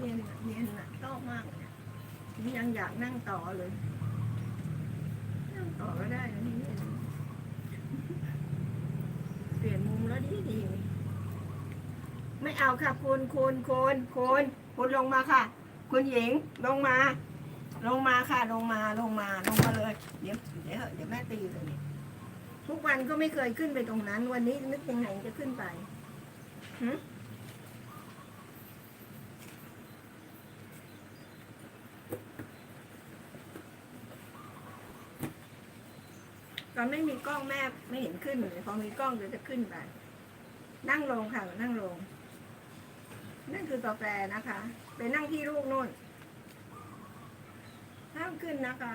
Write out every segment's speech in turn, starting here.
เย็นอะเย็นอะชอบมากเลยอะยังอยากนั่งต่อเลย นั่งต่อก็ได้นะนี่เปลี่ยนมุมแล้วดีดีไม่เอาค่ะคุณคุณคุณคุณคุณลงมาค่ะ คุณหญิงลงมา ลงมาค่ะลงมาลงมาลงมาเลย เดี๋ยวเดี๋ยวเดี๋ยวแม่ตีเลยเนี่ยทุกวันก็ไม่เคยขึ้นไปตรงนั้น วันนี้นึกยังไงจะขึ้นไปหึ ตอนไม่มีกล้องแม่ไม่เห็นขึ้นเลยพอมีกล้องเดี๋ยวจะขึ้นไปนั่งลงค่ะนั่งลง นั่นคือกาแฟนะคะ ไปนั่งที่ลูกนู่นห้ามขึ้นนะคะ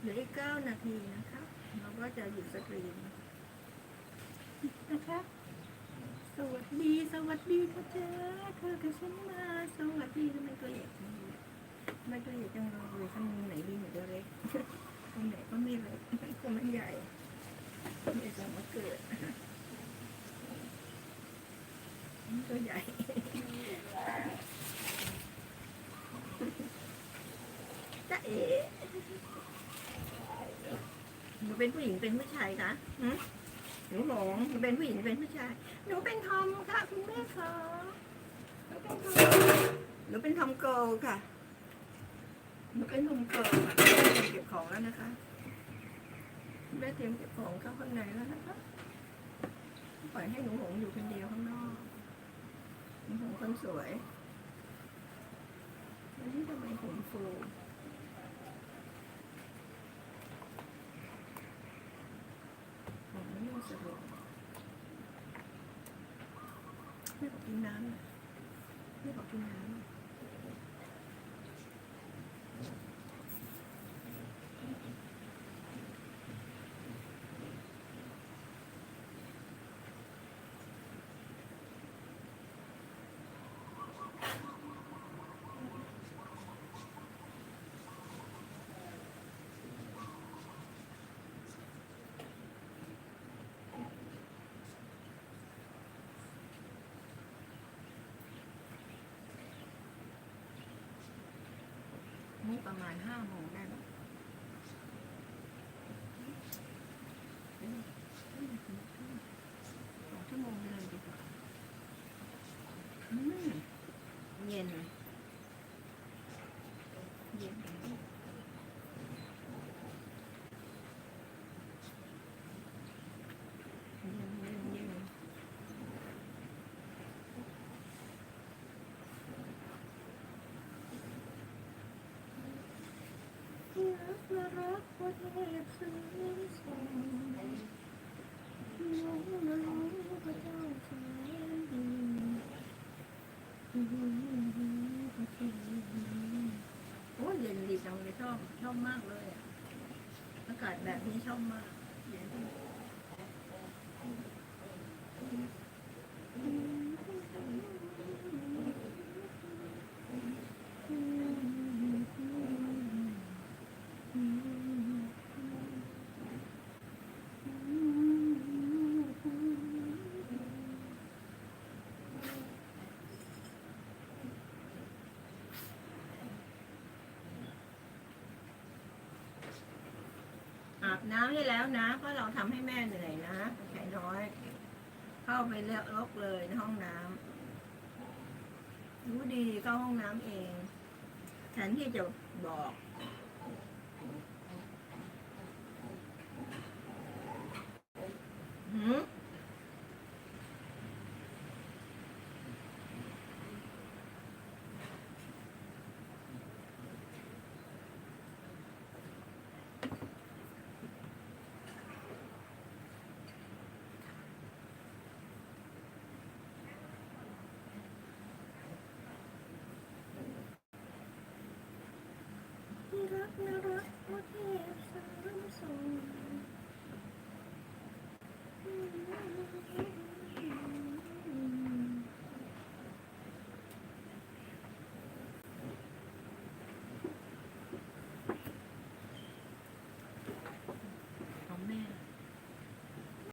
เหลืออีกเก้านาทีนะคะเราก็จะหยุดสตรีมนะคะ สวัสดี สวัสดีพ่อเจ้าเธอกับฉันมา สวัสดีทำไมตัวใหญ่จังเลยทำไมตัวใหญ่จังเลยทำไมไหนดีหนูตัวเล็ก ตรงไหนก็ไม่เล็กก็ไม่ใหญ่ไม่จะมาเกิด ตัวใหญ่จ๊ะเอ๋หนูเป็นผู้หญิงเป็นผู้ชายคะหนูหลงหนูเป็นผู้หญิงเป็นผู้ชาย หนูเป็นทอมค่ะคุณแม่คะหนูเป็นทอมหนูเป็นทอมเกิลค่ะ หนูเป็นทอมเกิลค่ะแม่เตรียมเก็บของแล้วนะคะแม่เตรียมเก็บของเข้าข้างในแล้วนะคะ ปล่อยให้หนูหลงอยู่คนเดียวข้างนอก ผมคนสวยแล้วที่ทำไมผมฟูผมไม่รู้สึกเลยไม่ขอกินน้ำไม่ขอกินน้ำ ประมาณห้าโมงได้ไหมสองชั่วโมงเลยดีกว่าเย็นเย็น เย็นเย็นเย็นรักนะรักวันเทพสื่อส่งน้องนะน้องพระเจ้าสวยดี โอ้ยเย็นดีจังเลยชอบชอบมากเลยอะอากาศแบบนี้ชอบมากเย็น บน้ำให้แล้วนะ เพราะเราทำให้แม่เหนื่อยนะไข่น้อย เข้าไปเลือกลกเลยในห้องน้ำรู้ดีเข้าห้องน้ำเองแทนที่จะบอก